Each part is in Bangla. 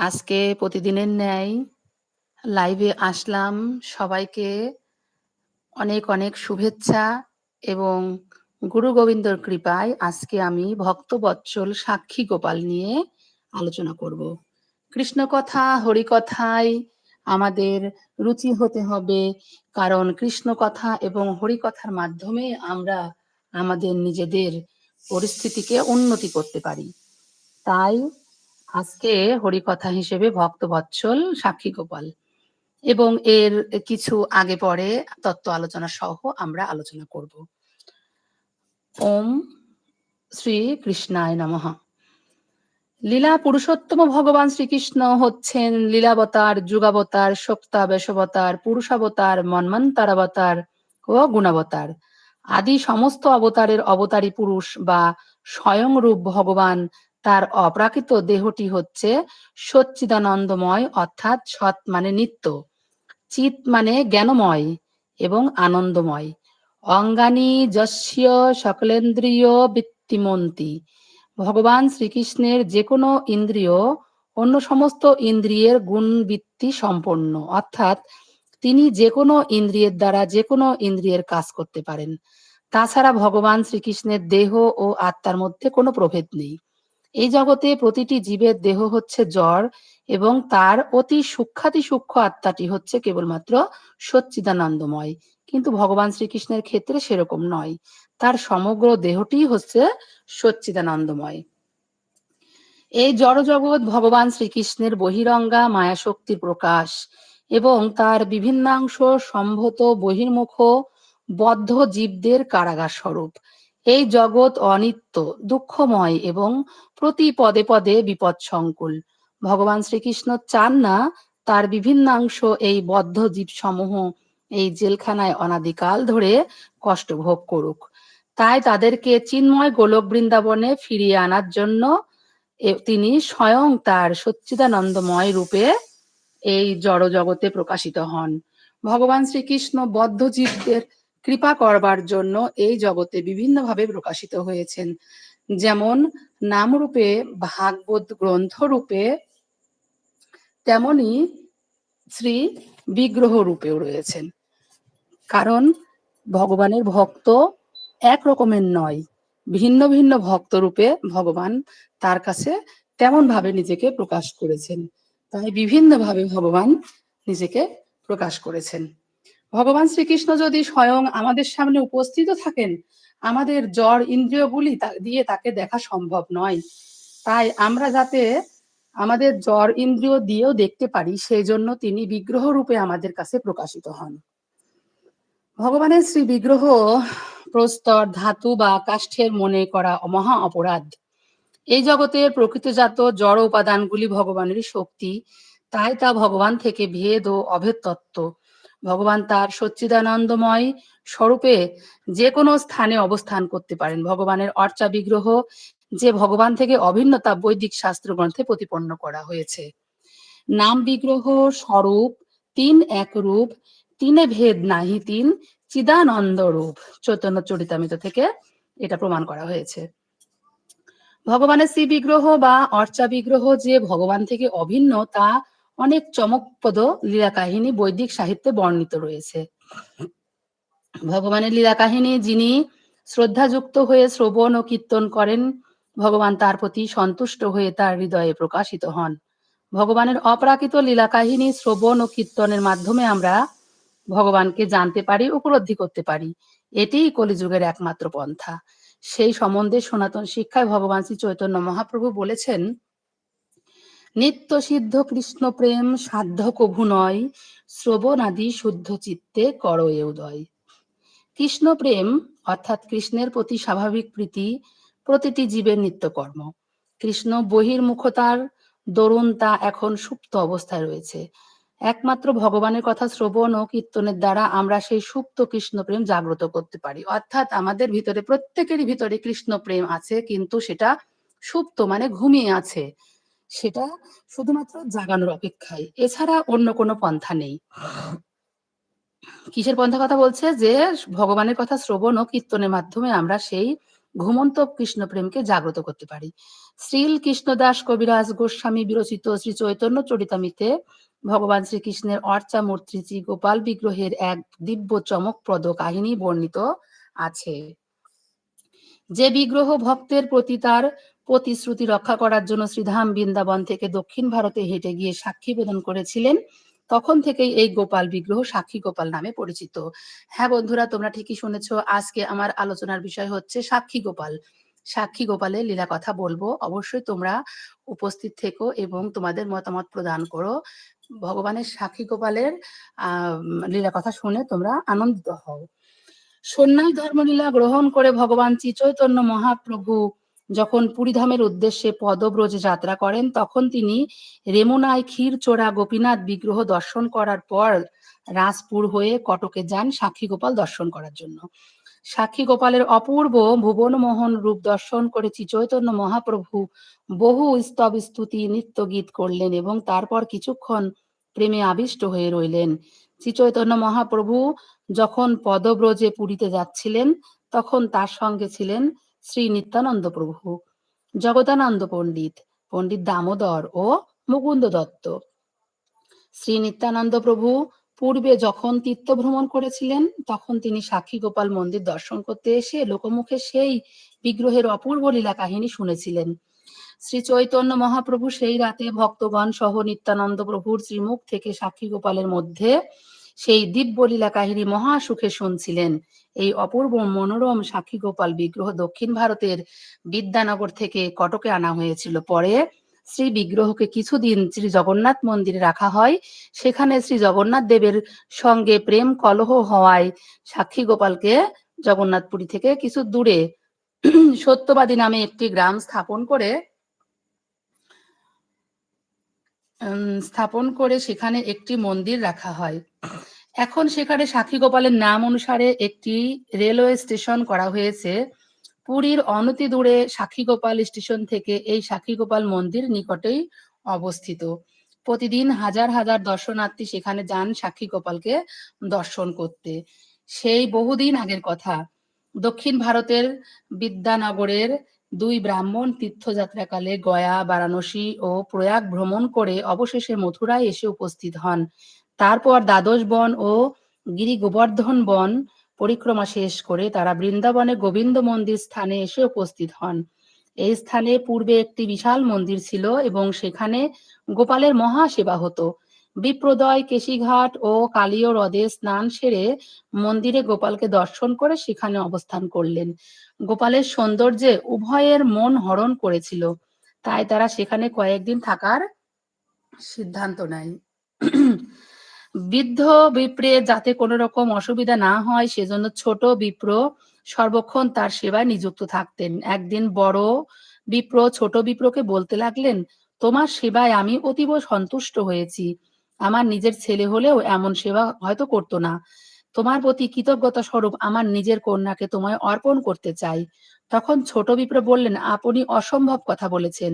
আজকে প্রতিদিনের ন্যায় লাইভে আসলাম। সবাইকে অনেক, অনেক শুভেচ্ছা এবং গুরু গোবিন্দর কৃপায় আজকে আমি ভক্তবৎসল সাক্ষী গোপাল নিয়ে আলোচনা করব। কৃষ্ণ কথা, হরি হরিকথায় আমাদের রুচি হতে হবে। কারণ কৃষ্ণ কথা এবং হরিকথার মাধ্যমে আমরা আমাদের নিজেদের পরিস্থিতিকে উন্নতি করতে পারি। তাই আজকে হরিকথা হিসেবে ভক্তবৎসল সাক্ষী গোপাল। এবং এর কিছু আগে পরে তত্ত্ব আলোচনা সহ আমরা আলোচনা করব। ওম শ্রী কৃষ্ণায় নমঃ। লীলা পুরুষোত্তম ভগবান শ্রীকৃষ্ণ হচ্ছেন লীলাবতার, যুগাবতার শক্তাবেশবতার পুরুষাবতার, মন্মন্তারাবতার ও গুণাবতার। আদি সমস্ত অবতারের অবতারী পুরুষ বা স্বয়ং রূপ ভগবান তার অপ্রাকৃত দেহটি হচ্ছে সচ্চিদানন্দময়, অর্থাৎ সৎ মানে নিত্য। চিত মানে জ্ঞানময় এবং আনন্দময়। অঙ্গানি যস্য সকলেন্দ্রিয় বৃত্তিমন্তী। ভগবান শ্রীকৃষ্ণের যে কোনো ইন্দ্রিয়, অন্য সমস্ত ইন্দ্রিয়ের গুণবৃত্তি সম্পন্ন, অর্থাৎ তিনি যে কোনো ইন্দ্রিয়ের দ্বারা যে কোনো ইন্দ্রিয়ের কাজ করতে পারেন। তাছাড়া ভগবান শ্রীকৃষ্ণের দেহ ও আত্মার মধ্যে কোনো প্রভেদ নেই। এই জগতে প্রতিটি জীবের দেহ হচ্ছে জ্বর এবং তার অতি সূক্ষাতি সূক্ষ্ম আত্মাটি হচ্ছে কেবলমাত্র সচ্চিদানন্দময়। কিন্তু ভগবান শ্রীকৃষ্ণের ক্ষেত্রে সেরকম নয়। তার সমগ্র দেহটি হচ্ছে সচ্চিদানন্দময়। এই জড়জগৎ ভগবান শ্রীকৃষ্ণের বহিরঙ্গা মায়া শক্তির প্রকাশ এবং তার বিভিন্নাংশ সম্ভত বহির্মুখ বদ্ধ জীবদের কারাগার স্বরূপ এই জগৎ অনিত্য, দুঃখময় এবং প্রতি পদে পদে বিপদ সংকুল ভগবান শ্রীকৃষ্ণ চান না তার বিভিন্নাংশ এই বদ্ধ জীব সমূহ এই জেলখানায় অনাদিকাল ধরে কষ্ট ভোগ করুক। তাই তাদেরকে চিন্ময় গোলক বৃন্দাবনে ফিরিয়ে আনার জন্য তিনি স্বয়ং তার সচ্চিদানন্দময় রূপে এই জড় জগতে প্রকাশিত হন। ভগবান শ্রীকৃষ্ণ বদ্ধ জীবদের কৃপা করবার জন্য এই জগতে বিভিন্নভাবে প্রকাশিত হয়েছেন। যেমন নামরূপে, ভাগবত গ্রন্থ রূপে তেমনি শ্রী বিগ্রহ রূপেও রয়েছেন। কারণ ভগবানের ভক্ত এক রকমের নয়, ভিন্ন ভিন্ন ভক্ত রূপে ভগবান তার কাছে তেমন ভাবে নিজেকে প্রকাশ করেছেন। তাই বিভিন্ন ভাবে ভগবান নিজেকে প্রকাশ করেছেন। ভগবান শ্রীকৃষ্ণ যদি স্বয়ং আমাদের সামনে উপস্থিত থাকেন, আমাদের জ্বর, ইন্দ্রিয়গুলি দিয়ে তাকে দেখা সম্ভব নয়। তাই আমরা যাতে আমাদের জ্বর, ইন্দ্রিয় দিয়েও দেখতে পারি, সেই জন্য তিনি বিগ্রহ রূপে আমাদের কাছে প্রকাশিত হন। ভগবানের শ্রী বিগ্রহ প্রস্তর ধাতু বা কাষ্ঠের মনে করা মহা অপরাধ। এই জগতের প্রকৃতজাত জড় উপাদানগুলি ভগবানের শক্তি, তাই তা ভগবান থেকে ভেদ ও অভেদ তত্ত্ব ভগবান তার সচ্চিদানন্দময় স্বরূপে যে কোনো স্থানে অবস্থান করতে পারেন। ভগবানের অর্চা বিগ্রহ যে ভগবান থেকে অভিন্নতা বৈদিক শাস্ত্র গ্রন্থে প্রতিপন্ন করা হয়েছে। নাম বিগ্রহ স্বরূপ তিন এক রূপ, তিনে ভেদ নাহি তিন, চিদানন্দ রূপ। চৈতন্য চরিতামিত থেকে এটা প্রমাণ করা হয়েছে। ভগবানের শ্রী বিগ্রহ বা অর্চা বিগ্রহ যে ভগবান থেকে অভিন্ন তা অনেক চমকপদ লীলা কাহিনী বৈদিক সাহিত্যে বর্ণিত রয়েছে। ভগবানের লীলা কাহিনী যিনি শ্রদ্ধাযুক্ত হয়ে শ্রবণ ও কীর্তন করেন, ভগবান তার প্রতি সন্তুষ্ট হয়ে তার হৃদয়ে প্রকাশিত হন। ভগবানের অপ্রাকৃত লীলা কাহিনী শ্রবণ ও কীর্তনের মাধ্যমে আমরা ভগবানকে জানতে পারি, উপলব্ধি করতে পারি। এটিই কলিযুগের একমাত্র পন্থা। সেই সম্বন্ধে সনাতন শিক্ষায় ভগবান শ্রী চৈতন্য মহাপ্রভু বলেছেন নিত্য সিদ্ধ কৃষ্ণ প্রেম সাধ্য কভু নয় শ্রবণ আদি শুদ্ধ চিত্তে কর উদয় কৃষ্ণ প্রেম, অর্থাৎ কৃষ্ণের প্রতি স্বাভাবিক প্রীতি, প্রতিটি জীবের নিত্যকর্ম। কৃষ্ণ বহির্মুখতার, দরুন তা এখন সুপ্ত অবস্থায় রয়েছে। একমাত্র ভগবানের কথা শ্রবণ ও কীর্তনের দ্বারা আমরা সেই সুপ্ত কৃষ্ণ প্রেম জাগ্রত করতে পারি। অর্থাৎ আমাদের ভিতরে, প্রত্যেকেরই ভিতরে কৃষ্ণ প্রেম আছে, কিন্তু সেটা সুপ্ত মানে ঘুমিয়ে আছে। সেটা শুধুমাত্র জাগানোর অপেক্ষায়। এছাড়া অন্য কোনো পন্থা নেই। কিসের পন্থা কথা বলছে? যে ভগবানের কথা শ্রবণ ও কীর্তনের মাধ্যমে আমরা সেই ঘুমন্ত কৃষ্ণপ্রেমকে জাগ্রত করতে পারি। শ্রীল কৃষ্ণদাস কবিরাজ গোস্বামী বিরচিত শ্রী চৈতন্য চরিতামিতে ভগবান শ্রীকৃষ্ণের অর্চা মূর্তি শ্রী গোপাল বিগ্রহের এক দিব্য চমকপ্রদ কাহিনী বর্ণিত আছে। যে বিগ্রহ ভক্তের প্রতি তার প্রতিশ্রুতি রক্ষা করার জন্য শ্রীধাম বৃন্দাবন থেকে দক্ষিণ ভারতে হেঁটে গিয়ে সাক্ষী প্রদান করেছিলেন। তখন থেকেই এই গোপাল বিগ্রহ সাক্ষী গোপাল নামে পরিচিত। হ্যাঁ বন্ধুরা, তোমরা ঠিকই শুনেছ, আজকে আমার আলোচনার বিষয় হচ্ছে সাক্ষী গোপাল। সাক্ষী গোপালের লীলা কথা বলব। অবশ্যই তোমরা উপস্থিত থেকো এবং তোমাদের মতামত প্রদান করো। ভগবানের সাক্ষী গোপালের লীলা কথা শুনে তোমরা আনন্দিত হও। সন্ন্যাস ধর্মলীলা গ্রহণ করে ভগবান চৈতন্য মহাপ্রভু যখন পুরীধামের উদ্দেশ্যে পদব্রজে যাত্রা করেন, তখন তিনি রেমুনায় ক্ষীরচোরা গোপীনাথ বিগ্রহ দর্শন করার পর রাজপুর হয়ে কটকে যান সাক্ষী গোপাল দর্শন করার জন্য। সাক্ষী গোপালের অপূর্ব ভুবনমোহন রূপ দর্শন করে চৈতন্য মহাপ্রভু বহু স্তব স্তুতি নৃত্য গীত করলেন এবং তারপর কিছুক্ষণ প্রেমে আবিষ্ট হয়ে রইলেন। চৈতন্য মহাপ্রভু যখন পদব্রজে পুরীতে যাচ্ছিলেন, তখন তার সঙ্গে ছিলেন শ্রী নিত্যানন্দ প্রভু, জগদানন্দ পণ্ডিত পণ্ডিত দামোদর ও মুকুন্দ দত্ত। শ্রী নিত্যানন্দ প্রভু পূর্বে যখন তীর্থ ভ্রমণ করেছিলেন, তখন তিনি সাক্ষী গোপাল মন্দির দর্শন করতে এসে লোকমুখে সেই বিগ্রহের অপূর্ব লীলা কাহিনী শুনেছিলেন। শ্রী চৈতন্য মহাপ্রভু সেই রাতে ভক্তগণ সহ নিত্যানন্দ প্রভুর শ্রীমুখ থেকে সাক্ষী গোপালের মধ্যে সেই দিব্য লীলা কাহিনী মহা সুখে শুনছিলেন। এই অপূর্ব মনোরম সাক্ষী গোপাল বিগ্রহ দক্ষিণ ভারতের বিদ্যানগর থেকে কটকে আনা হয়েছিল। পরে শ্রী বিগ্রহকে কিছুদিন শ্রী জগন্নাথ মন্দিরে রাখা হয়। সেখানে শ্রী জগন্নাথ দেবের সঙ্গে প্রেম কলহ হওয়ায় সাক্ষী গোপালকে জগন্নাথপুরী থেকে কিছু দূরে সত্যবাদী নামে একটি গ্রাম স্থাপন করে স্থাপন করে সেখানে একটি মন্দির রাখা হয়। এখন সেখানে সাক্ষী গোপালের নাম অনুসারে একটি রেলওয়ে স্টেশন করা হয়েছে। পুরীর অনতি দূরে সাক্ষী গোপাল স্টেশন থেকে এই সাক্ষী গোপাল মন্দির নিকটেই অবস্থিত। প্রতিদিন হাজার হাজার দর্শনার্থী সেখানে যান সাক্ষী গোপালকে দর্শন করতে। সেই বহুদিন আগের কথা। দক্ষিণ ভারতের বিদ্যানগরের দুই ব্রাহ্মণ তীর্থযাত্রাকালে গয়া, বারাণসী ও প্রয়াগ ভ্রমণ করে অবশেষে মথুরায় এসে উপস্থিত হন। তারপর দ্বাদশ বন ও গিরি গোবর্ধন বন পরিক্রমা শেষ করে তারা বৃন্দাবনে গোবিন্দ মন্দির স্থানে এসে উপস্থিত হন। এই স্থানে পূর্বে একটি বিশাল মন্দির ছিল এবং সেখানে গোপালের মহা সেবা হতো। বিপ্রদয় কেশিঘাট ও কালীয় হ্রদে স্নান সেরে মন্দিরে গোপালকে দর্শন করে সেখানে অবস্থান করলেন। গোপালের সৌন্দর্যে উভয়ের মন হরণ করেছিল। তাই তারা সেখানে কয়েকদিন থাকার সিদ্ধান্ত নেয়। বৃদ্ধ বিপ্রে যাতে কোনো রকম অসুবিধা না হয়, সেজন্য ছোট বিপ্র সর্বক্ষণ তার সেবায় নিযুক্ত থাকতেন। একদিন বড় বিপ্র ছোট বিপ্রকে বলতে লাগলেন, তোমার সেবায় আমি অতীব সন্তুষ্ট হয়েছি। আমার নিজের ছেলে হলেও এমন সেবা হয়তো করতো না। তোমার প্রতি কৃতজ্ঞতা স্বরূপ আমার নিজের কন্যাকে তোমায় অর্পণ করতে চাই। তখন ছোট বিপ্র বললেন, আপনি অসম্ভব কথা বলেছেন।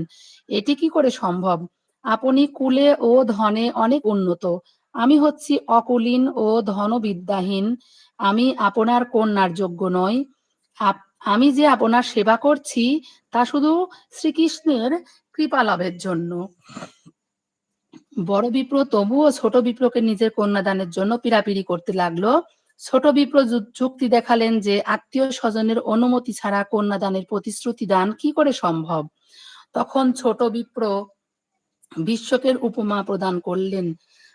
এটি কি করে সম্ভব? আপনি কুলে ও ধনে অনেক উন্নত। আমি হচ্ছি অকুলীন ও ধনবিদ্যাহীন। আমি আপনার কন্যার যোগ্য নই। আমি যে আপনার সেবা করছি তা শুধু শ্রীকৃষ্ণের কৃপা লাভের জন্য। বড় বিপ্র তবুও ছোট বিপ্রকে নিজের কন্যাদানের জন্য পিড়াপিড়ি করতে লাগল। ছোট বিপ্র যুক্তি দেখালেন যে আত্মীয় স্বজনের অনুমতি ছাড়া কন্যাদানের প্রতিশ্রুতি দান কি করে সম্ভব? তখন ছোট বিপ্র বিশ্বকের উপমা প্রদান করলেন।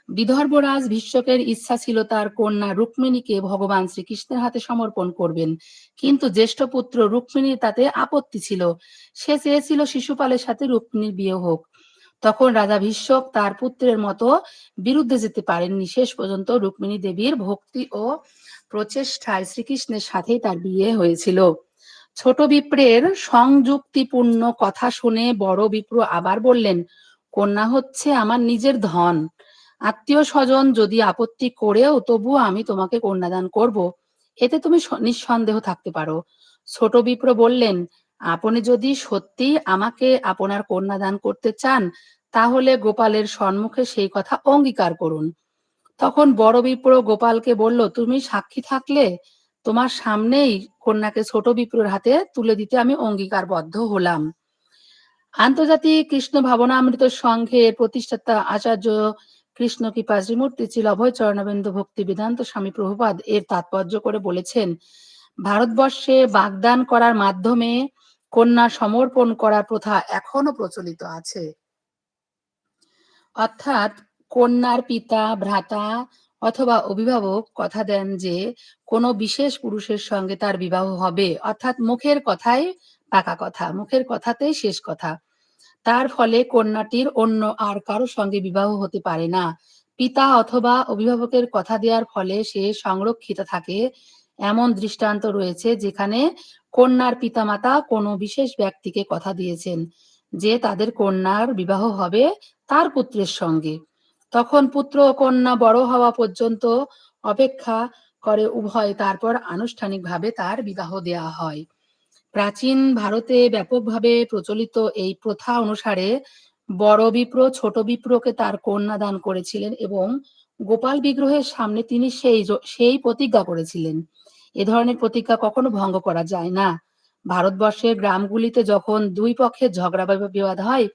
বিদর্ভরাজ ভীষ্মকের ইচ্ছা ছিল তার কন্যা রুক্মিণীকে ভগবান শ্রীকৃষ্ণের হাতে সমর্পণ করবেন। কিন্তু জ্যেষ্ঠ পুত্র রুক্মিণীর তাতে আপত্তি ছিল। সে চেয়েছিল শিশুপালের সাথে রুক্মিণীর বিয়ে হোক। তখন রাজা ভীষ্মক তার পুত্রের মতো বিরুদ্ধে যেতে পারেননি। শেষ পর্যন্ত রুক্মিণী দেবীর ভক্তি ও প্রচেষ্টায় শ্রীকৃষ্ণের সাথেই তার বিয়ে হয়েছিল। ছোট বিপ্রের সংযুক্তিপূর্ণ কথা শুনে বড় বিপ্র আবার বললেন, কন্যা হচ্ছে আমার নিজের ধন। আত্মীয় স্বজন যদি আপত্তি করেও তবুও আমি তোমাকে কন্যাদান করব। এতে তুমি নিঃসন্দেহ থাকতে পারো। ছোট বিপ্র বললেন আপনি যদি সত্যি আমাকে আপনার কন্যাদান করতে চান, তাহলে গোপালের সম্মুখে সেই কথা অঙ্গীকার করুন। তখন বড় বিপ্র গোপালকে বলল, তুমি সাক্ষী থাকলে তোমার সামনেই কন্যাকে ছোট বিপ্রর হাতে তুলে দিতে আমি অঙ্গীকারবদ্ধ হলাম। আন্তর্জাতিক কৃষ্ণ ভাবনামৃত সংঘের প্রতিষ্ঠাতা আচার্য কৃষ্ণ কৃপা শ্রীমূর্তি ছিল অভয় চরণাবেন্দ্র ভক্তি বিধান্ত স্বামী প্রভুপাদ এর তাৎপর্য করে বলেছেন, ভারতবর্ষে বাগদান করার মাধ্যমে কন্যা সমর্পণ করার প্রথা এখনও প্রচলিত আছে। অর্থাৎ কন্যার পিতা, ভ্রাতা অথবা অভিভাবক কথা দেন যে, কোনো বিশেষ পুরুষের সঙ্গে তার বিবাহ হবে। অর্থাৎ মুখের কথাই পাকা কথা, মুখের কথাতেই শেষ কথা। তার ফলে কন্যাটির অন্য আর কারও সঙ্গে বিবাহ হতে পারে না। পিতা অথবা অভিভাবকের কথা দেওয়ার ফলে সে সংরক্ষিত থাকে এমন দৃষ্টান্ত রয়েছে যেখানে কন্যার পিতামাতা কোনো বিশেষ ব্যক্তিকে কথা দিয়েছেন যে তাদের কন্যার বিবাহ হবে তার পুত্রের সঙ্গে। তখন পুত্র ও কন্যা বড় হওয়া পর্যন্ত অপেক্ষা করে উভয় তারপর আনুষ্ঠানিকভাবে তার বিবাহ দেয়া হয়। প্রাচীন ভারতে ব্যাপকভাবে প্রচলিত এই প্রথা অনুসারে বড় বিপ্র ছোট বিপ্রকে তার কন্যা দান করেছিলেন এবং গোপাল বিগ্রহের সামনে তিনি সেই সেই প্রতিজ্ঞা করেছিলেন। এ ধরনের প্রতিজ্ঞা কখনো ভঙ্গ করা যায় না। ভারতবর্ষের গ্রামগুলিতে যখন দুই পক্ষের ঝগড়া বা বিবাদ হয়,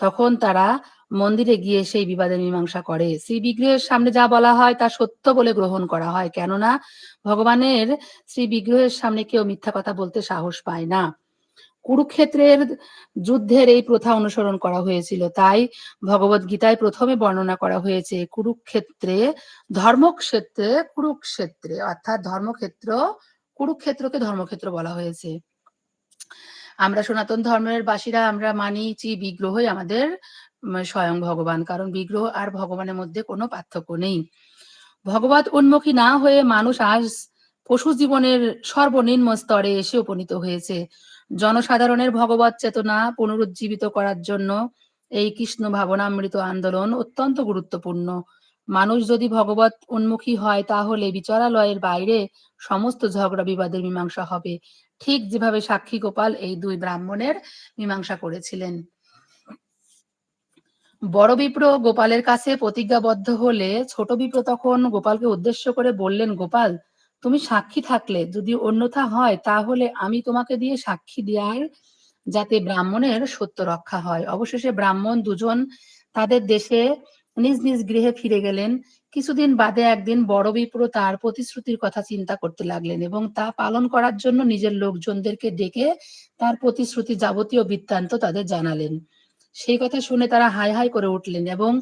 তখন তারা মন্দিরে গিয়ে সেই বিবাদের মীমাংসা করে। শ্রী বিগ্রহের সামনে যা বলা হয় তা সত্য বলে গ্রহণ করা হয়। কেননা, ভগবানের শ্রী বিগ্রহের সামনে কেউ মিথ্যা কথা বলতে সাহস পায় না। কুরুক্ষেত্রের যুদ্ধের এই প্রথা অনুসরণ করা হয়েছিল। তাই ভগবত গীতায় প্রথমে বর্ণনা করা হয়েছে, কুরুক্ষেত্রে, ধর্মক্ষেত্রে, কুরুক্ষেত্রে, অর্থাৎ ধর্মক্ষেত্র, কুরুক্ষেত্রকে ধর্মক্ষেত্র বলা হয়েছে। আমরা সনাতন ধর্মের বাসীরা আমরা মানি যে বিগ্রহই আমাদের স্বয়ং ভগবান, কারণ বিগ্রহ আর ভগবানের মধ্যে কোনো পার্থক্য নেই। ভগবত উন্মুখী না হয়ে মানুষ আজ পশু জীবনের সর্বনিম্ন স্তরে এসে উপনীত হয়েছে। জনসাধারণের ভগবত চেতনা পুনরুজ্জীবিত করার জন্য এই কৃষ্ণ ভাবনামৃত আন্দোলন অত্যন্ত গুরুত্বপূর্ণ। মানুষ যদি ভগবত উন্মুখী হয়, তাহলে বিচারালয়ের বাইরে সমস্ত ঝগড়া বিবাদের মীমাংসা হবে। ঠিক যেভাবে সাক্ষী গোপাল এই দুই ব্রাহ্মণের মীমাংসা করেছিলেন। বড় বিপ্র গোপালের কাছে প্রতিজ্ঞাবদ্ধ হলে ছোট বিপ্র তখন গোপালকে উদ্দেশ্য করে বললেন, গোপাল তুমি সাক্ষী থাকলে যদি অন্যথা হয়, তাহলে আমি তোমাকে দিয়ে সাক্ষী দেওয়ার যাতে ব্রাহ্মণের সত্য রক্ষা হয়। অবশেষে ব্রাহ্মণ দুজন তাদের দেশে নিজ নিজ গৃহে ফিরে গেলেন। কিছুদিন বাদে একদিন বড় বিপ্র তার প্রতিশ্রুতির কথা চিন্তা করতে লাগলেন এবং তা পালন করার জন্য নিজের লোকজনদেরকে ডেকে তার প্রতিশ্রুতি যাবতীয় বৃত্তান্ত তাদের জানালেন। সেই কথা শুনে তারা হাই হাই করে উঠলেন এবং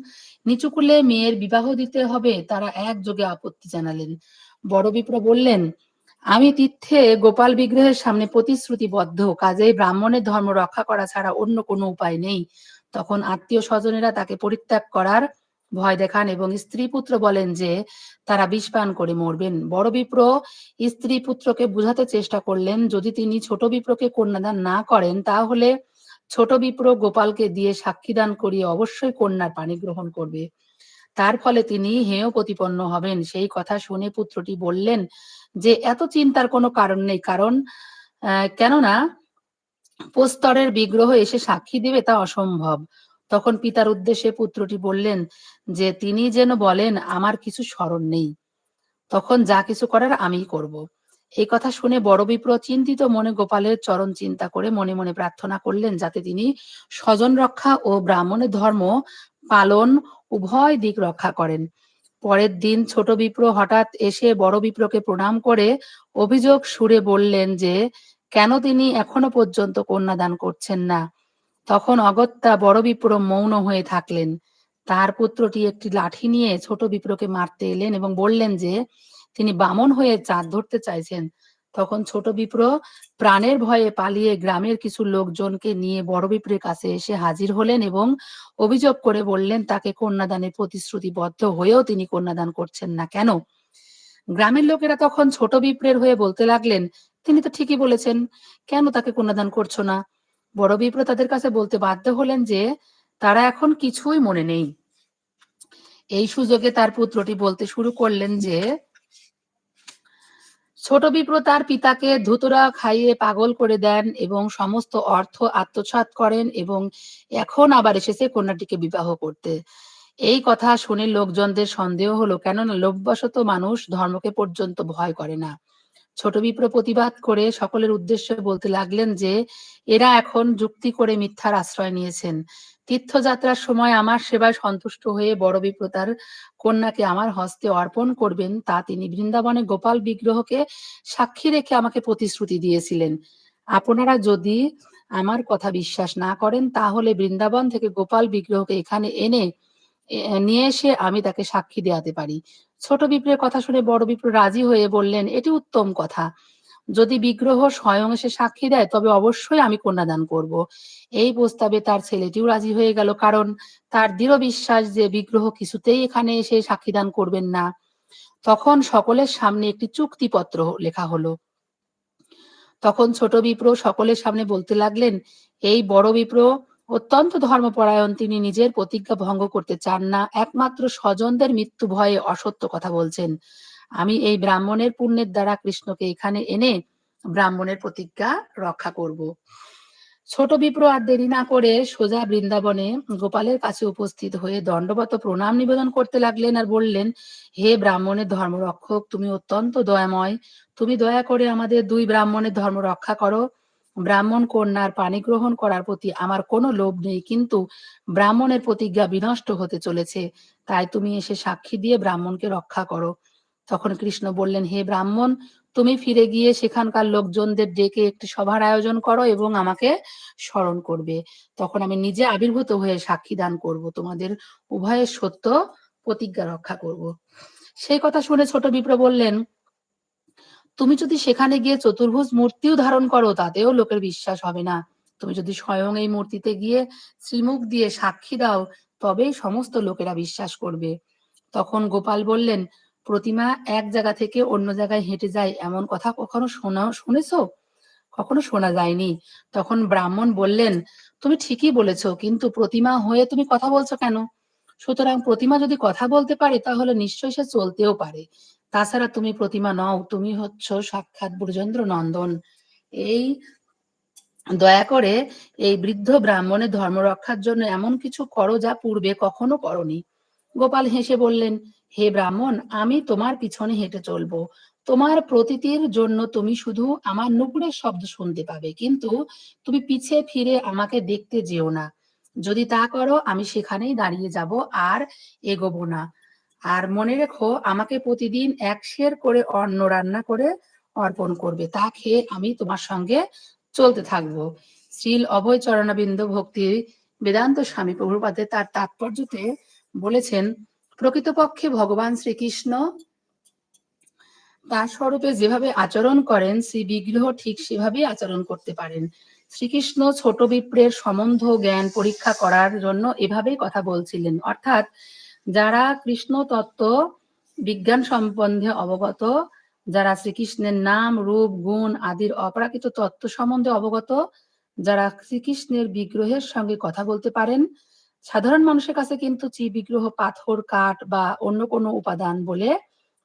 নিচুকুলে মেয়ের বিবাহ দিতে হবে তারা একযোগে আপত্তি জানালেন। বড় বিপ্র বললেন, আমি তীর্থে গোপাল বিগ্রহের সামনে প্রতিশ্রুতিবদ্ধ, কাজেই ব্রাহ্মণের ধর্ম রক্ষা করা ছাড়া অন্য কোনো উপায় নেই। তখন আত্মীয় স্বজনেরা তাকে পরিত্যাগ করার ভয় দেখান এবং স্ত্রী পুত্র বলেন যে, তারা বিষ পান করে মরবেন। বড় বিপ্র স্ত্রী পুত্রকে বুঝাতে চেষ্টা করলেন, যদি তিনি ছোট বিপ্রকে কন্যাদান না করেন, তাহলে ছোট বিপ্র গোপালকে দিয়ে সাক্ষীদান করিয়ে অবশ্যই কন্যার পানি গ্রহণ করবে। তার ফলে তিনি হেয় প্রতিপন্ন হবেন। সেই কথা শুনে পুত্রটি বললেন যে, এত চিন্তার কোনো কারণ নেই, কারণ কেননা প্রস্তরের বিগ্রহ এসে সাক্ষী দেবে তা অসম্ভব। তখন পিতার উদ্দেশ্যে পুত্রটি বললেন যে, তিনি যেন বলেন, আমার কিছু স্মরণ নেই। তখন যা কিছু করার আমি করব। এই কথা শুনে বড় বিপ্র চিন্তিত মনে গোপালের চরণ চিন্তা করে মনে মনে প্রার্থনা করলেন যাতে তিনি স্বজন রক্ষা ও ব্রাহ্মণের ধর্ম পালন উভয় দিক রক্ষা করেন। পরের দিন ছোট বিপ্র হঠাৎ এসে বড় বিপ্রকে প্রণাম করে অভিযোগ সুরে বললেন যে, কেন তিনি এখনও পর্যন্ত কন্যাদান করছেন না? তখন অগত্যা বড় বিপ্র মৌন হয়ে থাকলেন। তার পুত্রটি একটি লাঠি নিয়ে ছোট বিপ্রকে মারতে এলেন এবং বললেন যে, তিনি বামন হয়ে চাঁদ ধরতে চাইছেন। তখন ছোট বিপ্র প্রাণের ভয়ে পালিয়ে গ্রামের কিছু লোকজনকে নিয়ে বড় বিপ্রের কাছে এসে হাজির হলেন এবং অভিযোগ করে বললেন, তাকে কন্যাদানের প্রতিশ্রুতিবদ্ধ হয়েও তিনি কন্যাদান করছেন না কেন? গ্রামের লোকেরা তখন ছোট বিপ্রের হয়ে বলতে লাগলেন, তিনি তো ঠিকই বলেছেন, কেন তাকে কন্যাদান করছ না? বড় বিপ্র তাদের কাছে বলতে বাধ্য হলেন যে, তারা এখন কিছুই মনে নেই। এই সুযোগে তার পুত্রটি বলতে শুরু করলেন যে ছোট বিপ্র তার পিতাকে ধুতরা খাইয়ে পাগল করে দেন এবং সমস্ত অর্থ আত্মসাত করেন এবং এখন আবার এসেছে কন্যাটিকে বিবাহ করতে। এই কথা শুনে লোকজনদের সন্দেহ হলো, কেননা লোভবশত মানুষ ধর্মকে পর্যন্ত ভয় করে না। ছোট বিপ্র প্রতিবাদ করে সকলের উদ্দেশ্যে বলতে লাগলেন যে, এরা এখন যুক্তি করে মিথ্যার আশ্রয় নিয়েছেন। তীর্থযাত্রার সময় আমার সেবায় সন্তুষ্ট হয়ে বড় বিপ্রতার কন্যাকে আমার হস্তে অর্পণ করবেন, তা তিনি বৃন্দাবনে গোপাল বিগ্রহকে সাক্ষী রেখে আমাকে প্রতিশ্রুতি দিয়েছিলেন। আপনারা যদি আমার কথা বিশ্বাস না করেন, তাহলে বৃন্দাবন থেকে গোপাল বিগ্রহকে এখানে এনে নিয়ে এসে আমি তাকে সাক্ষী দেওয়াতে পারি। ছোট বিপ্রের কথা শুনে বড় বিপ্র রাজি হয়ে বললেন, এটি উত্তম কথা। যদি বিগ্রহ স্বয়ং এসে সাক্ষী দেয়, তবে অবশ্যই আমি কন্যাদান করব। এই প্রস্তাবে তার ছেলেটিও রাজি হয়ে গেল, কারণ তার দৃঢ় বিশ্বাস যে বিগ্রহ কিছুতেই এখানে এসে সাক্ষীদান করবেন না। তখন সকলের সামনে একটি চুক্তিপত্র লেখা হলো। তখন ছোট বিপ্র সকলের সামনে বলতে লাগলেন, এই বড় বিপ্র, অত্যন্ত ধর্মপরায়ণ, তিনি নিজের প্রতিজ্ঞা ভঙ্গ করতে চান না। একমাত্র স্বজনদের মৃত্যু ভয়ে অসত্য কথা বলছেন। আমি এই ব্রাহ্মণের পুণ্যের দ্বারা কৃষ্ণকে এখানে এনে ব্রাহ্মণের প্রতিজ্ঞা রক্ষা করব। ছোট বিপ্র আর দেরি না করে সোজা বৃন্দাবনে গোপালের কাছে উপস্থিত হয়ে দণ্ডবত প্রণাম নিবেদন করতে লাগলেন আর বললেন, হে ব্রাহ্মণের ধর্মরক্ষক, তুমি অত্যন্ত দয়াময়। তুমি দয়া করে আমাদের দুই ব্রাহ্মণের ধর্ম রক্ষা করো। ব্রাহ্মণ কন্যার পানি গ্রহণ করার প্রতি আমার কোনো লোভ নেই, কিন্তু ব্রাহ্মণের প্রতিজ্ঞা বিনষ্ট হতে চলেছে। তাই তুমি এসে সাক্ষী দিয়ে ব্রাহ্মণকে রক্ষা করো। তখন কৃষ্ণ বললেন, হে ব্রাহ্মণ, তুমি ফিরে গিয়ে সেখানকার লোকজনদের ডেকে একটি সভার আয়োজন করো এবং আমাকে স্মরণ করবে। তখন আমি নিজে আবির্ভূত হয়ে সাক্ষী দান করব, তোমাদের উভয়ের সত্য প্রতিজ্ঞা রক্ষা করব। সেই কথা শুনে ছোট বিপ্র বললেন, তুমি যদি সেখানে গিয়ে চতুর্ভুজ মূর্তিও ধারণ করো, তাতেও লোকের বিশ্বাস হবে না। তুমি যদি স্বয়ং এই মূর্তিতে গিয়ে শ্রীমুখ দিয়ে সাক্ষী দাও, তবেই সমস্ত লোকেরা বিশ্বাস করবে। তখন গোপাল বললেন প্রতিমা এক জায়গা থেকে অন্য জায়গায় হেঁটে যায়, এমন কথা কখনো শোনা, শুনেছ? কখনো শোনা যায়নি। তখন ব্রাহ্মণ বললেন, তুমি ঠিকই বলেছ, কিন্তু প্রতিমা হয়ে তুমি কথা বলছো কেন? সুতরাং প্রতিমা যদি কথা বলতে পারে, তাহলে নিশ্চয়ই সে চলতেও পারে। তাছাড়া তুমি প্রতিমা নও, তুমি হচ্ছ সাক্ষাৎ ব্রজেন্দ্র নন্দন। এই দয়া করে এই বৃদ্ধ ব্রাহ্মণের ধর্ম রক্ষার জন্য এমন কিছু করো যা পূর্বে কখনো করনি। গোপাল হেসে বললেন হে ব্রাহ্মণ, আমি তোমার পিছনে হেঁটে চলবো। তোমার প্রতীতির জন্য তুমি শুধু আমার নুপুরের শব্দ শুনতে পাবে, কিন্তু তুমি পিছে ফিরে আমাকে দেখতে যেও না। যদি তা করো, আমি সেখানেই দাঁড়িয়ে যাব আর এগোবো না। আর মনে রেখো, আমাকে প্রতিদিন এক শের করে অন্ন রান্না করে অর্পণ করবে, তা খেয়ে আমি তোমার সঙ্গে চলতে থাকব। শ্রীল অভয় চরণাবিন্দ ভক্তি বেদান্ত স্বামী প্রভুপাতে তার তাৎপর্যতে বলেছেন প্রকৃতপক্ষে ভগবান শ্রীকৃষ্ণ তার স্বরূপে যেভাবে আচরণ করেন শ্রী বিগ্রহ ঠিক সেভাবেই আচরণ করতে পারেন। শ্রীকৃষ্ণ ছোট বিপ্রের সম্বন্ধ জ্ঞান পরীক্ষা করার জন্য এভাবেই কথা বলছিলেন। অর্থাৎ যারা কৃষ্ণ তত্ত্ব বিজ্ঞান সম্বন্ধে অবগত, যারা শ্রীকৃষ্ণের নাম, রূপ, গুণ আদির অপরাকৃত তত্ত্ব সম্বন্ধে অবগত, যারা শ্রীকৃষ্ণের বিগ্রহের সঙ্গে কথা বলতে পারেন সাধারণ মানুষের কাছে কিন্তু চি বিগ্রহ পাথর, কাঠ বা অন্য কোনো উপাদান বলে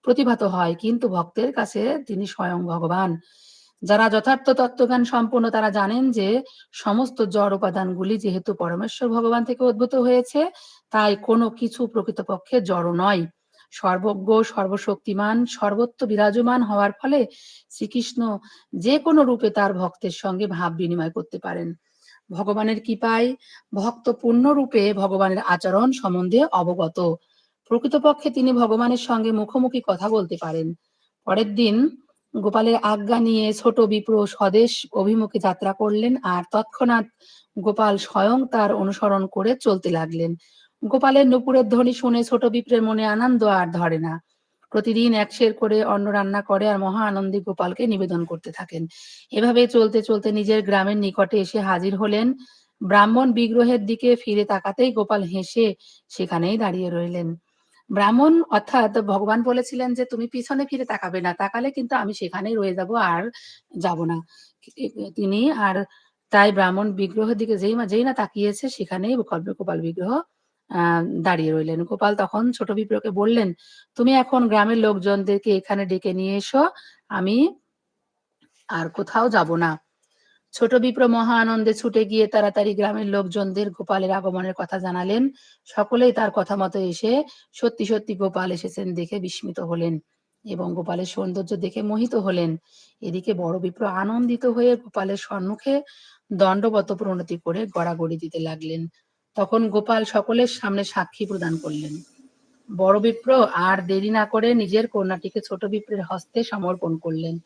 প্রতিভাত হয়। কিন্তু ভক্তের কাছে তিনি স্বয়ং ভগবান। যারা যথার্থ তত্ত্বজ্ঞান সম্পন্ন, তারা জানেন যে সমস্ত জড় উপাদানগুলি যেহেতু পরমেশ্বর ভগবান থেকে উদ্ভূত হয়েছে, তাই কোনো কিছু প্রকৃতপক্ষে জড় নয়। সর্বজ্ঞ, সর্বশক্তিমান, সর্বত্র বিরাজমান হওয়ার ফলে শ্রীকৃষ্ণ যে কোনো রূপে তার ভক্তের সঙ্গে ভাব বিনিময় করতে পারেন। ভগবানের কৃপায় ভক্ত পূর্ণরূপে ভগবানের আচরণ সম্বন্ধে অবগত। প্রকৃতপক্ষে তিনি ভগবানের সঙ্গে মুখোমুখি কথা বলতে পারেন। পরের দিন গোপালের আজ্ঞা নিয়ে ছোট বিপ্র স্বদেশ অভিমুখে যাত্রা করলেন আর তৎক্ষণাৎ গোপাল স্বয়ং তার অনুসরণ করে চলতে লাগলেন। গোপালের নুপুরের ধ্বনি শুনে ছোট বিপ্রের মনে আনন্দ আর ধরে না। প্রতিদিন এক শের করে অন্ন রান্না করে আর মহা আনন্দে গোপালকে নিবেদন করতে থাকেন। এভাবে চলতে চলতে নিজের গ্রামের নিকটে এসে হাজির হলেন। ব্রাহ্মণ বিগ্রহের দিকে ফিরে তাকাতেই গোপাল হেসে সেখানেই দাঁড়িয়ে রইলেন। ব্রাহ্মণ অর্থাৎ ভগবান বলেছিলেন যে, তুমি পিছনে ফিরে তাকাবে না, তাকালে কিন্তু আমি সেখানেই রয়ে যাব আর যাব না। তিনি আর তাই ব্রাহ্মণ বিগ্রহের দিকে যেই যেই না তাকিয়েছে সেখানেই গোপাল বিগ্রহ দাঁড়িয়ে রইলেন। গোপাল তখন ছোট বিপ্রকে বললেন, তুমি এখন গ্রামের লোকজনদেরকে এখানে ডেকে নিয়ে এসো, আমি আর কোথাও যাব না। ছোট বিপ্র মহা আনন্দে ছুটে গিয়ে তাড়াতাড়ি গ্রামের লোকজনদের গোপালের আগমনের কথা জানালেন। সকলেই তার কথা মতো এসে সত্যি সত্যি গোপাল এসেছেন দেখে বিস্মিত হলেন এবং গোপালের সৌন্দর্য দেখে মোহিত হলেন। এদিকে বড় বিপ্র আনন্দিত হয়ে গোপালের সম্মুখে দণ্ডবত প্রণতি করে গড়াগড়ি দিতে লাগলেন। তখন গোপাল সকলের সামনে সাক্ষী প্রদান করলেন। বড় বিপ্র আর দেরি না করে নিজের কন্যাটিকে ছোট বিপ্রের হস্তে সমর্পণ করলেন।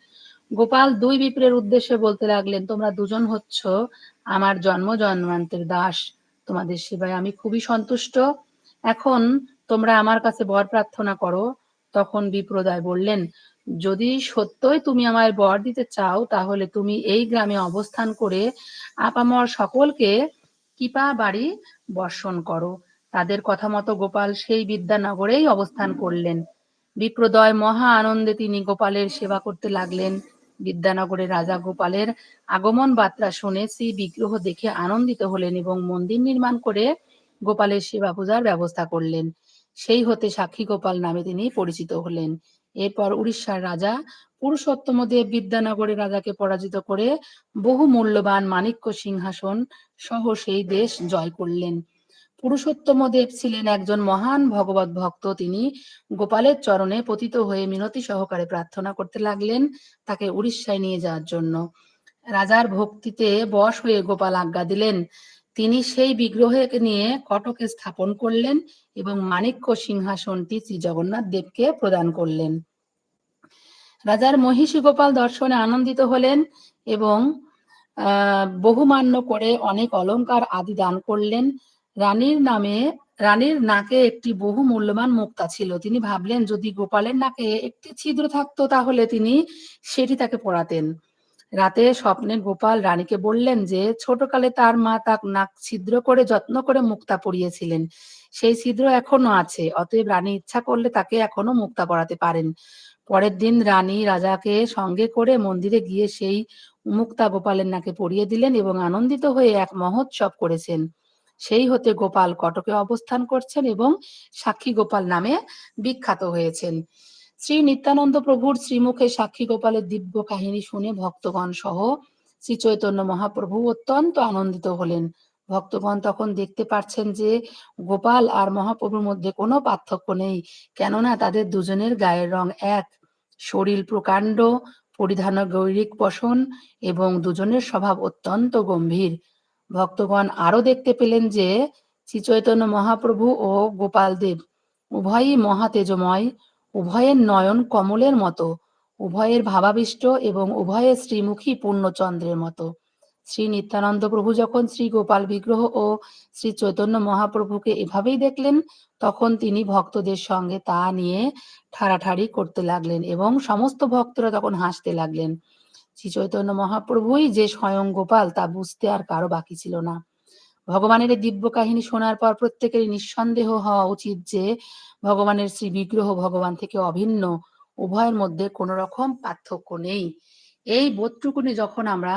গোপাল দুই বিপ্রের উদ্দেশ্যে বলতে লাগলেন, তোমরা দুজন হচ্ছ আমার জন্ম জন্মান্তের দাস। তোমাদের সেবায় আমি খুবই সন্তুষ্ট। এখন তোমরা আমার কাছে বর প্রার্থনা করো। তখন বিপ্রদায় বললেন, যদি সত্যই তুমি আমায় বর দিতে চাও, তাহলে তুমি এই গ্রামে অবস্থান করে আপামর সকলকে কৃপা বাড়ি বর্ষণ করো। তাদের কথা মতো গোপাল সেই বিদ্যানগরেই অবস্থান করলেন। বিপ্রদয় মহা আনন্দে তিনি গোপালের সেবা করতে লাগলেন। বিদ্যানগরে রাজা গোপালের আগমন বার্তা শুনে শ্রী বিগ্রহ দেখে আনন্দিত হলেন এবং মন্দির নির্মাণ করে গোপালের সেবা পূজার ব্যবস্থা করলেন। সেই হতে সাক্ষী গোপাল নামে তিনি পরিচিত হলেন। এরপর উড়িষ্যার রাজা পুরুষোত্তম দেব বিদ্যানগরের রাজাকে পরাজিত করে বহু মূল্যবান মাণিক্য সিংহাসন সহ সেই দেশ জয় করলেন। পুরুষোত্তম দেব ছিলেন একজন মহান ভগবত ভক্ত। তিনি গোপালের চরণে পতিত হয়ে মিনতি সহকারে প্রার্থনা করতে লাগলেন তাকে উড়িষ্যায় নিয়ে যাওয়ার জন্য। রাজার ভক্তিতে বশ হয়ে গোপাল আজ্ঞা দিলেন। তিনি সেই বিগ্রহকে নিয়ে কটকে স্থাপন করলেন এবং মাণিক্য সিংহাসনটি শ্রী জগন্নাথ দেবকে প্রদান করলেন। রাজার মহিষী গোপাল দর্শনে আনন্দিত হলেন এবং বহুমান্য করে অনেক অলংকার আদি দান করলেন। রানীর নামে, রানীর নাকে একটি বহু মূল্যবান মুক্তা ছিল। তিনি ভাবলেন, যদি গোপালের নাকে একটি ছিদ্র থাকতো তাহলে তিনি সেটি তাকে পড়াতেন। রাতে স্বপ্নে গোপাল রানীকে বললেন যে, ছোটকালে তার মা তার নাক ছিদ্র করে যত্ন করে মুক্তা পরিয়েছিলেন সেই ছিদ্র এখনও আছে। অতএব রানী ইচ্ছা করলে তাকে এখনও মুক্তা পড়াতে পারেন। পরের দিন রানী রাজাকে সঙ্গে করে মন্দিরে গিয়ে সেই মুক্তা গোপালের নাকে পরিয়ে দিলেন এবং আনন্দিত হয়ে এক মহোৎসব করেছেন। সেই হতে গোপাল কটকে অবস্থান করছেন এবং সাক্ষী গোপাল নামে বিখ্যাত হয়েছেন। শ্রী নিত্যানন্দ প্রভুর শ্রীমুখে সাক্ষী গোপালের দিব্য কাহিনী শুনে ভক্তগণ সহ শ্রী চৈতন্য মহাপ্রভু অত্যন্ত আনন্দিত হলেন। ভক্তগণ তখন দেখতে পাচ্ছেন যে গোপাল আর মহাপ্রভুর মধ্যে কোনো পার্থক্য নেই, কেননা তাদের দুজনের গায়ের রং এক। শরীর প্রকাণ্ড পরিধান গৌরিক বসন এবং দুজনের স্বভাব অত্যন্ত গম্ভীর। ভক্তগণ আরও দেখতে পেলেন যে শ্রী চৈতন্য মহাপ্রভু ও গোপাল দেব উভয়ই মহা তেজময় উভয়ের নয়ন কমলের মতো, উভয়ের ভাবাবিষ্ট এবং উভয়ের শ্রীমুখী পূর্ণচন্দ্রের মতো। শ্রী নিত্যানন্দ প্রভু যখন শ্রী গোপাল বিগ্রহ ও শ্রী চৈতন্য মহাপ্রভুকে এভাবেই দেখলেন, তখন তিনি ভক্তদের সঙ্গে তা নিয়ে ঠাড়াঠাড়ি করতে লাগলেন এবং সমস্ত ভক্তরা তখন হাসতে লাগলেন। শ্রী চৈতন্য মহাপ্রভুই যে স্বয়ং গোপাল তা বুঝতে আর কারও বাকি ছিল না। ভগবানের দিব্য কাহিনী শোনার পর প্রত্যেকেরই নিঃসন্দেহ হওয়া উচিত যে, ভগবানের শ্রী বিগ্রহ ভগবান থেকে অভিন্ন, উভয়ের মধ্যে কোনো রকম পার্থক্য নেই। এই বোধটুকুনি যখন আমরা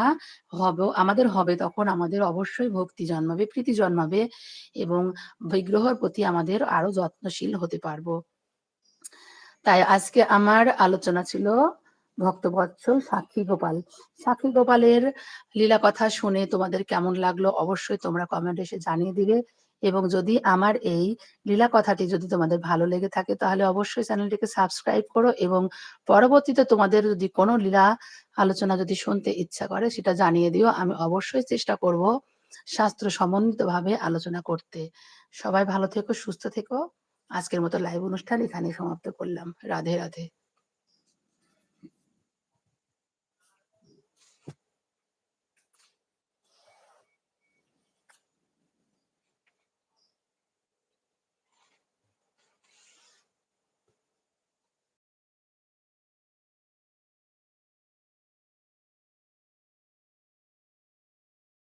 হব, আমাদের হবে তখন আমাদের অবশ্যই ভক্তি জন্মাবে, প্রীতি জন্মাবে এবং বিগ্রহর প্রতি আমাদের আরও যত্নশীল হতে পারব। তাই আজকে আমার আলোচনা ছিল ভক্তবৎসল সাক্ষী গোপাল। সাক্ষী গোপালের লীলা কথা শুনে তোমাদের কেমন লাগল অবশ্যই তোমরা কমেন্ট এসে জানিয়ে দিবে এবং যদি আমার এই লীলা কথাটি যদি তোমাদের ভালো লেগে থাকে তাহলে অবশ্যই চ্যানেলটিকে সাবস্ক্রাইব করো এবং পরবর্তীতে তোমাদের যদি কোনো লীলা আলোচনা যদি শুনতে ইচ্ছা করে সেটা জানিয়ে দিও। আমি অবশ্যই চেষ্টা করব শাস্ত্র সমন্বিতভাবে আলোচনা করতে। সবাই ভালো থেকো, সুস্থ থেকো। আজকের মতো লাইভ অনুষ্ঠান এখানে সমাপ্ত করলাম। রাধে রাধে।